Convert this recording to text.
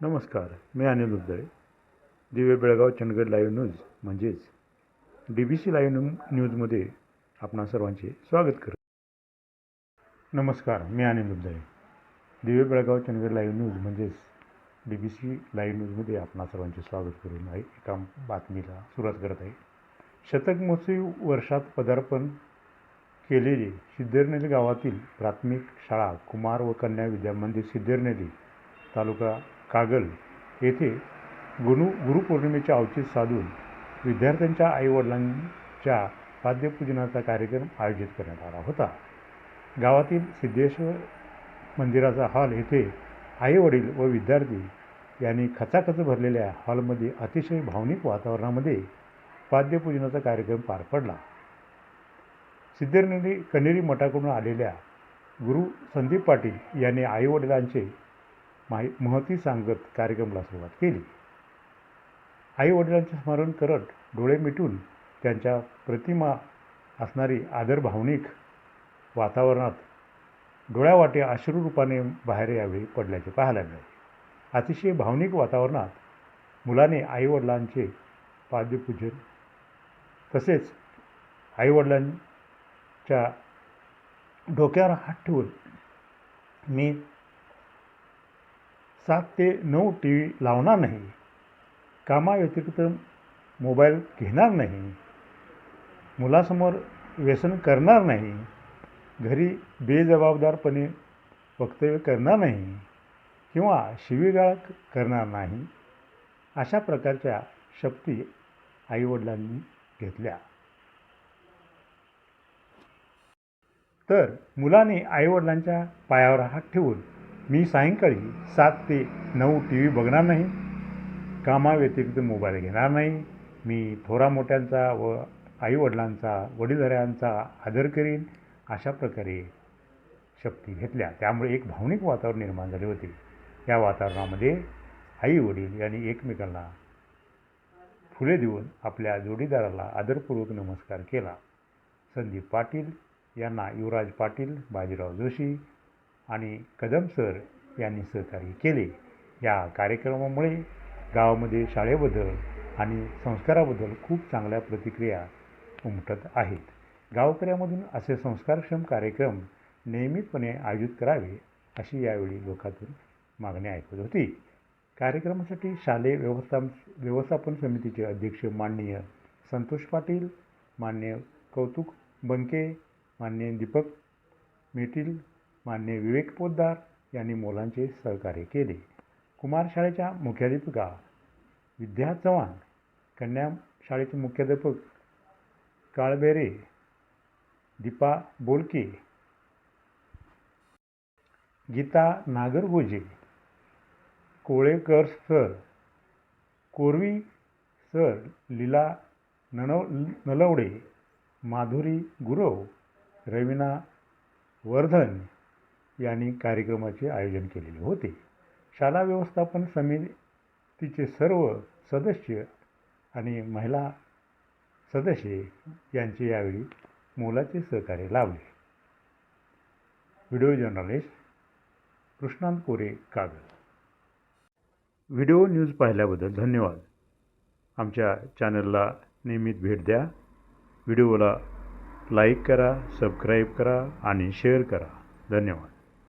नमस्कार मी Anil Uddale Divya Belgaum Chandgad live news म्हणजेच D B C live new न्यूजमध्ये आपणा सर्वांचे स्वागत करतो. नमस्कार मी अनिल उद्दळे दिव्य बेळगाव चंदगड लाईव्ह न्यूज म्हणजेच डी बी सी लाईव्ह न्यूजमध्ये आपणा सर्वांचे स्वागत करून आहे. एका बातमीला सुरुवात करत आहे. शतक महोत्सवी वर्षात पदार्पण केलेली सिद्धेरनेली गावातील प्राथमिक शाळा कुमार व कन्या विद्यामंदिर सिद्धेरनेली तालुका कागल येथे गुरु गुरुपौर्णिमेचे औचित्य साधून विद्यार्थ्यांच्या आईवडिलांच्या पाद्यपूजनाचा कार्यक्रम आयोजित करण्यात आला होता. गावातील सिद्धेश्वर मंदिराचा हॉल येथे आईवडील व विद्यार्थी यांनी खचाखच भरलेल्या हॉलमध्ये अतिशय भावनिक वातावरणामध्ये पाद्यपूजनाचा कार्यक्रम पार पडला. सिद्धेरनेरी कनेरी मठाकडून आलेल्या गुरु संदीप पाटील यांनी आईवडिलांचे माहि महती सांगत कार्यक्रमाला सुरुवात केली. आईवडिलांचे स्मरण करत डोळे मिटून त्यांच्या प्रतिमा असणारी आदर भावनिक वातावरणात डोळ्यावाटे अश्रुरूपाने बाहेर यावेळी पडल्याचे पाहायला मिळाले. अतिशय भावनिक वातावरणात मुलाने आईवडिलांचे पाद्यपूजन तसेच आईवडिलांच्या डोक्यावर हात ठेवून मी सात ते नऊ टी व्ही लावणार नाही. कामाव्यतिरिक्त मोबाईल घेणार नाही. मुलासमोर व्यसन करणार नाही. घरी बेजबाबदारपणे वक्तव्य करणार नाही किंवा शिवीगाळ करणार नाही अशा प्रकारच्या शक्ती आईवडिलांनी घेतल्या. तर मुलाने आईवडिलांच्या पायावर हात ठेवून मी सायंकाळी सात ते नऊ टी व्ही बघणार नाही. कामाव्यतिरिक्त मोबाईल घेणार नाही. मी थोरा मोठ्यांचा व आईवडिलांचा वडीलधाऱ्यांचा आदर करीन. अशा प्रकारे शक्ती घेतल्या. त्यामुळे एक भावनिक वातावरण निर्माण झाले होते. या वातावरणामध्ये आई वडील यांनी एकमेकांना फुले देऊन आपल्या जोडीदाराला आदरपूर्वक नमस्कार केला. संदीप पाटील यांना युवराज पाटील बाजीराव जोशी आणि कदम सर यांनी सहकार्य केले. या कार्यक्रमामुळे गावामध्ये शाळेबद्दल आणि संस्काराबद्दल खूप चांगल्या प्रतिक्रिया उमटत आहेत. गावकऱ्यामधून असे संस्कारक्षम कार्यक्रम नियमितपणे आयोजित करावे अशी यावेळी लोकातून मागणी ऐकत होती. कार्यक्रमासाठी शालेय व्यवस्था व्यवस्थापन समितीचे अध्यक्ष माननीय संतोष पाटील मान्य कौतुक बंके मान्य दीपक मेटील मान्य विवेक पोद्दार यांनी मोलांचे सहकार्य केले. कुमार शाळेच्या मुख्याध्यापिका विद्या चव्हाण कन्या शाळेचे मुख्याध्यापक काळबेरे दीपा बोलके गीता नागरगोजे कोळेकर सर कोरवी सर लीला ननव नलवडे माधुरी गुरव रवीना वर्धन यांनी कार्यक्रमाचे आयोजन केलेले होते. शाळा व्यवस्थापन समितीचे सर्व सदस्य आणि महिला सदस्य यांचे यावेळी मोलाचे सहकार्य लाभले. Video journalist Krishnant Kore Kagal. Video news पाहिल्याबद्दल धन्यवाद. आमच्या चॅनलला नियमित भेट द्या. व्हिडिओला लाईक करा सबस्क्राईब करा आणि शेअर करा. धन्यवाद.